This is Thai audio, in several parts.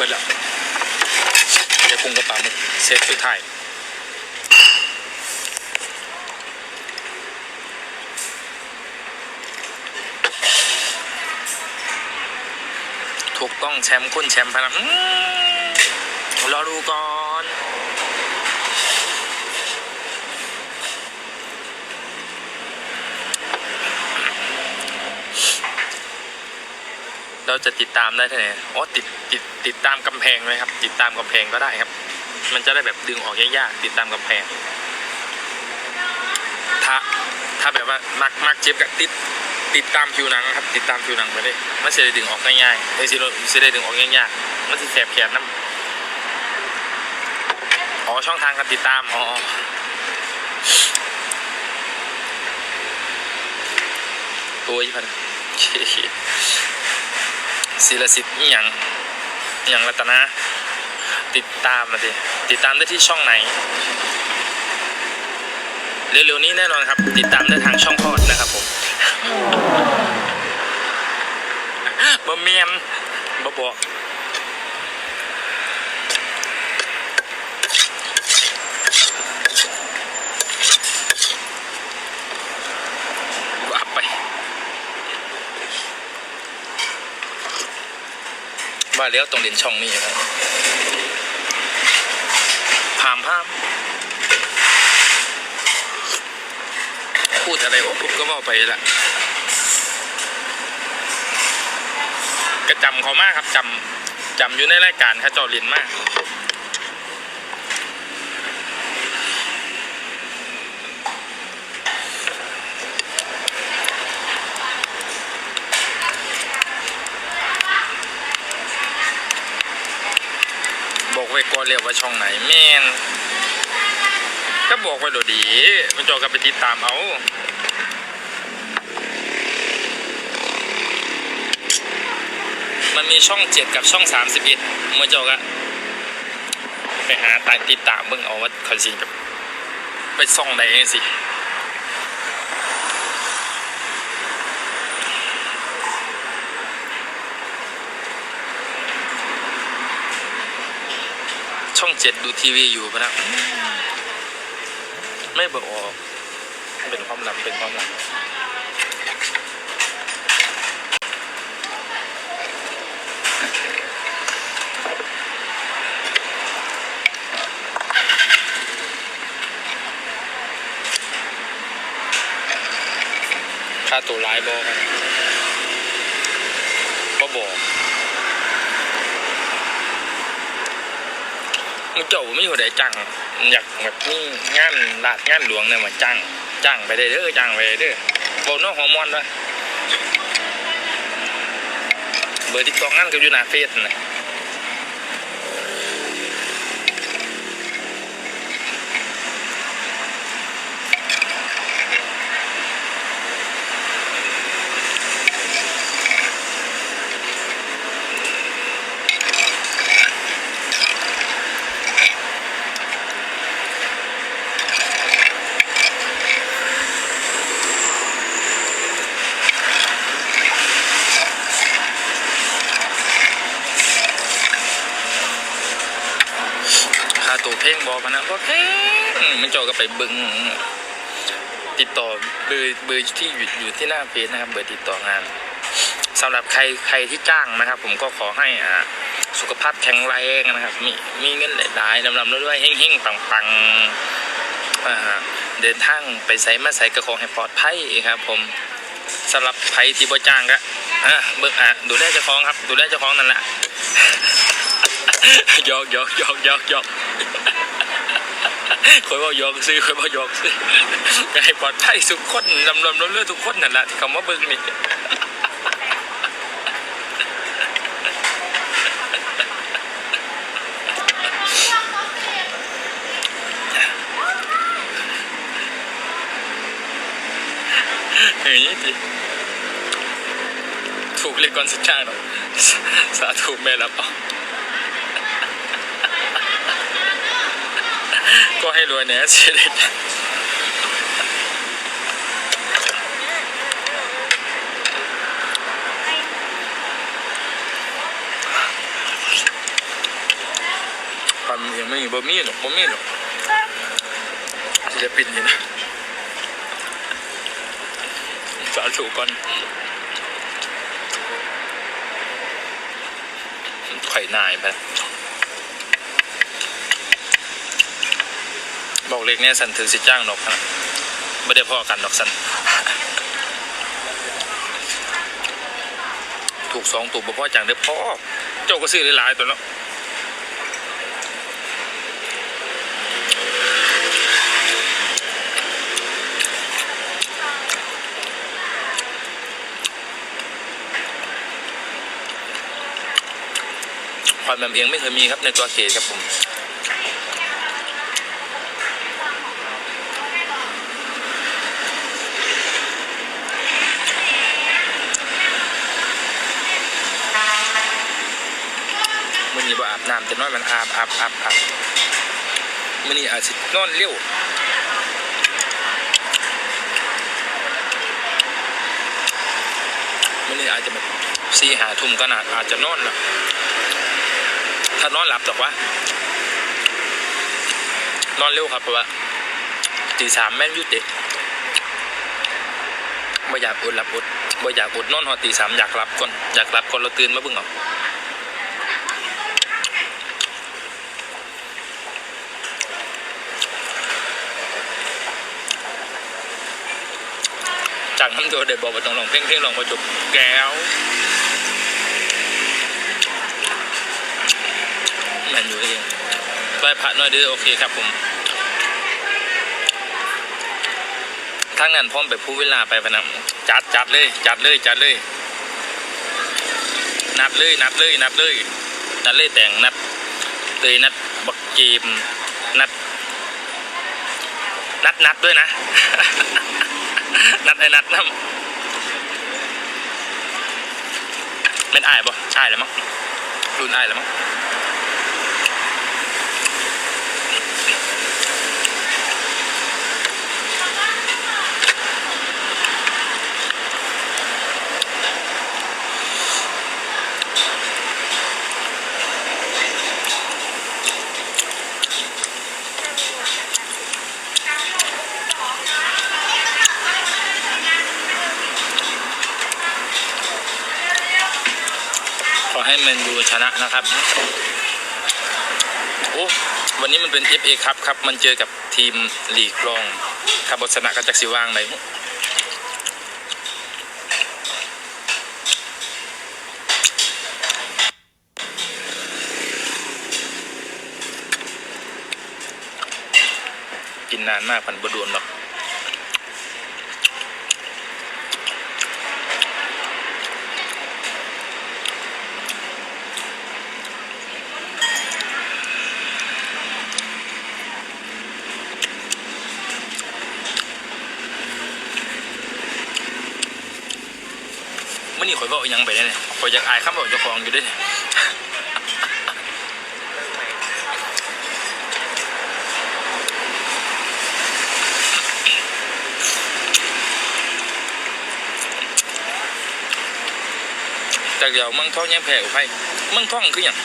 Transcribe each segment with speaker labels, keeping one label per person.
Speaker 1: บิดละเดี๋ยวปรุงกระป๋ามึกเซตสุดท้ายถูกต้องแชมป์คุณแชมป์พลังรอดูก่อน เราจะติดตามได้ที่ไหนอ๋อติดติดติดตามกำแพงเลยครับ ติดตามกำแพงก็ได้ครับ มันจะได้แบบดึงออกยากๆติดตามกำแพง ถ้าถ้าแบบว่ามักมักเจ็บกับติดติดตามผิวหนังครับ ติดตามผิวหนังไปเลยมันจะได้ดึงออกง่ายๆเอ้สิสิได้ดึงออกยากๆมันจะแสบแขนน้ำอ๋อช่องทางการติดตามอ๋อโอ้ยพัน ศิลสิทธิ์อหย่างอหย่างรัตนะ ติดตามมาดิติดตามได้ที่ช่องไหน เร็วๆนี้แน่นอนครับ ติดตามได้ทางช่องพอดนะครับผมบะเมียนบะบอก ว่าแล้วตรงเด่นช่องนี้ครับพามพามพูดอะไรผมก็บอกไปละก็จำเขามากครับจำจำอยู่ในรายการข้าเจอเรียนมาก ไว้ก่อนเรียกว่าช่องไหนแม่นก็บอกไว้โดยดีมันจอกันไปติดตามเอามันมีช่องเจ็ดกับช่องสามสิบเอ็ดมันจอกะไปหาตายติดตามเบิ่งเอาว่าคอนซีแบบไปส่องได้เองสิ ช่องเจ็ดดูทีวีอยู่ปะนะไม่บอกออกเป็นความลับเป็นความลับค่าตัวร้ายบอกกันก็บอก มึงเจ้าไม่อยู่ได้จังอยากแบบนี่งานลาดงานหลวงเนี่ยมาจังจังไปได้เด้อจังไปได้เด้อบอกน้องหัวมอนวะเบอร์ที่ตองงานก็อยู่หน้าเฟซนะ ค่าตัวเพลงบอกกันนะก็เพลงมันเจาก็ไปเบึงติดต่อเบอร์เบอร์ที่อยู่อยู่ที่หน้าเฟซนะครับ เบอร์ติดต่องานสำหรับใครใครที่จ้างนะครับ ผมก็ขอให้อ่าสุขภาพแข็งแรงนะครับ มีมีเงินหลายๆลำๆด้วยๆเฮ่งๆปังๆเดินทางไปใส่มาใส่กระของให้ปลอดภัยครับ ผมสำหรับใครที่บ่จ้างก็อะเบิกอะดูแลเจ้าของครับ ดูแลเจ้าของนั่นแหละ ยอกยอกยอกยอกยอกคอยว่ายอกซื้อคอยว่ายอกซื้อให้ปลอดภัยทุกคนลำลำลำเลือทุกคนนั่นแหละที่คำว่าเบิ้งนี่อย่างนี้ดิถูกเรียกก่อนสุดชาติหรอสาธุแม่รับเอา ก็ให้รวยแน่เสด็จความยังไม่มีบ่มีหรอกบ่มีหรอกศิลปินนี่นะสาธุก่อนไข่นายไป บอกเล็กเนี่ยสันถือสิจ้างดอกนะไม่ได้พ่อกันดอกสัน ถูกสองตัวบ่พ่อจังได้พ่อเจ้าก็ซื้อหลายๆตัวเนาะความแบบเองไม่เคยมีครับในตัวเขตครับผม มื่อนี้บ่อาบน้ำแต่น้อยมันอาบอาบอาบอาบมื่อนี้อาจสินอนเร็วมื่อนี้อาจจะแบบสี่หาทุ่มก็น่าอาจจะนอนล้วถ้านอนหลับจากว่านอนเร็วครับเพราะว่าตีสามแม่นยุติบ่อยากอดหลับอดบ่อยากอดนอนหอตีสามอยากหลับก่อนอยากหลับก่อนเราตื่นมาเบิ่งเอา จากนั้นตัวเด็กบอกว่าต้องลองเพลงเพลงลองประจบแก้วแมนอยู่เองไปพระหน้อยเด้อโอเคครับผมทั้งนั้นพร้อมไปพูดเวลาไปพนัจัดจัดเลยจัดเลยจัดเลย นัดเลยนัดเลยนัดเลยนัดเลยแต่งนัดเลยนัดบักเกมนัดนัดนัดด้วยนะ นัดไอ้นัดนะเป็นอายปะอายแล้วมั้งรุ่นอายแล้วมั้ง ให้แมนยูชนะนะครับโอ้วันนี้มันเป็น FA ครับครับ มันเจอกับทีมหลีกรองครับบทชนะก็จากสิว่างไหนกินนานมากพันบดวนหรอก มื่อนี้ข่อยบอกยังไปเนี่ยพอยอยากอายคำบอกเจ้าของอยู่เด้วยจากเดี๋ยวมั่งท่องยังแผ่อุไผ่มั่งท่องคืออย่าง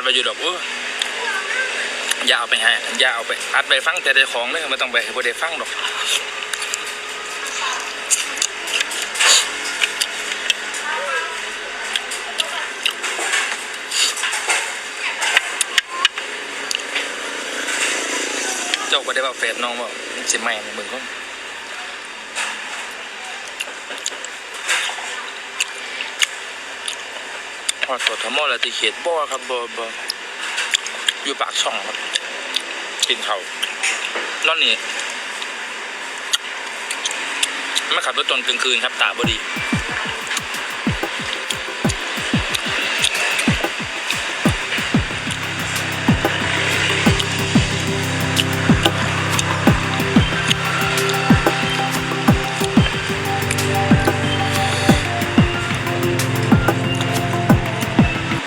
Speaker 1: ดไปอยู่ดอกเออยาเอาไปให้อย่าเอาไปอัดไปฟังแต่ได้ของเลยไม่ต้องไปให้บ่ได้ฟังดอกเจ้าก็ได้ว่าเฟซน้องว่าสิแม่ในมึงก็ พอสดทมอลติเขตบ่ครับบ่บ่อยู่ปากช่องครับกินเขาวนอนนี่ไม่ขับรถตอนกลางคืนครับตาบอดี